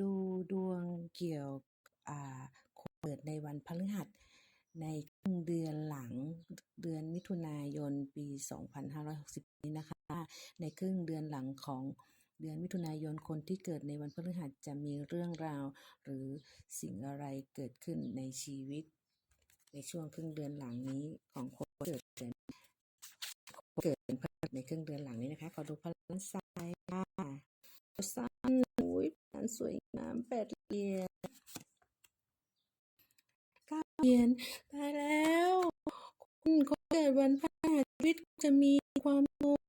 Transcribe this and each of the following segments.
ดูดวงเกี่ยวอ่าคนเกิดในวันพฤหัส ในครึ่งเดือนหลังเดือนมิถุนายนปี 2560 นี้นะคะ ในครึ่งเดือนหลังของเดือนมิถุนายนคนที่เกิดในวันพฤหัสจะมีเรื่องราว หรือสิ่งอะไรเกิดขึ้นในชีวิต ในช่วงครึ่งเดือนหลังนี้ของคนเกิดเดือนเกิดในครึ่งเดือนหลังนี้นะคะขอดูพลังทรายค่ะสั้น สวยงามแปดเหรียญเก้าเหรียญตายแล้ว คุณคนเกิดวันพฤหัสชีวิตจะมีความสุข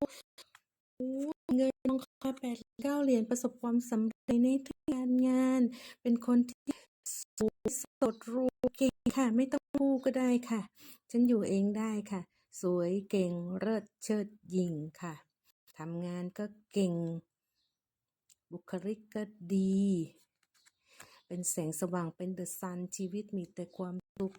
เงินทองคำแปดเก้าเหรียญประสบความสำเร็จในทุกการงาน เป็นคนที่สวยสดรู้เก่งค่ะ ไม่ต้องพูก็ได้ค่ะ ฉันอยู่เองได้ค่ะ สวยเก่งเลิศเชิดยิ่งค่ะทำงานก็เก่ง บุคลิกก็ดี เป็นแสงสว่างเป็นเดอะซัน ชีวิตมีแต่ความสุข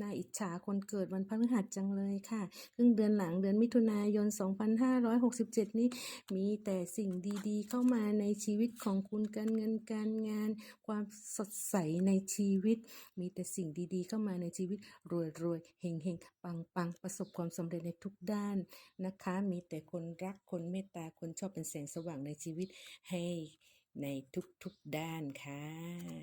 น่าอิจฉาคนเกิดวันพฤหัสจังเลยค่ะ ครึ่งเดือนหลังเดือนมิถุนายน 2567 นี้ มีแต่สิ่งดีๆ เข้ามาในชีวิตของคุณการเงินการงาน ความสดใสในชีวิต มีแต่สิ่งดีๆ เข้ามาในชีวิตรวยๆเฮงๆปังๆประสบความสำเร็จในทุกด้านนะคะ มีแต่คนรักคนเมตตาคนชอบเป็นแสงสว่างในชีวิตให้ในทุกๆด้านค่ะ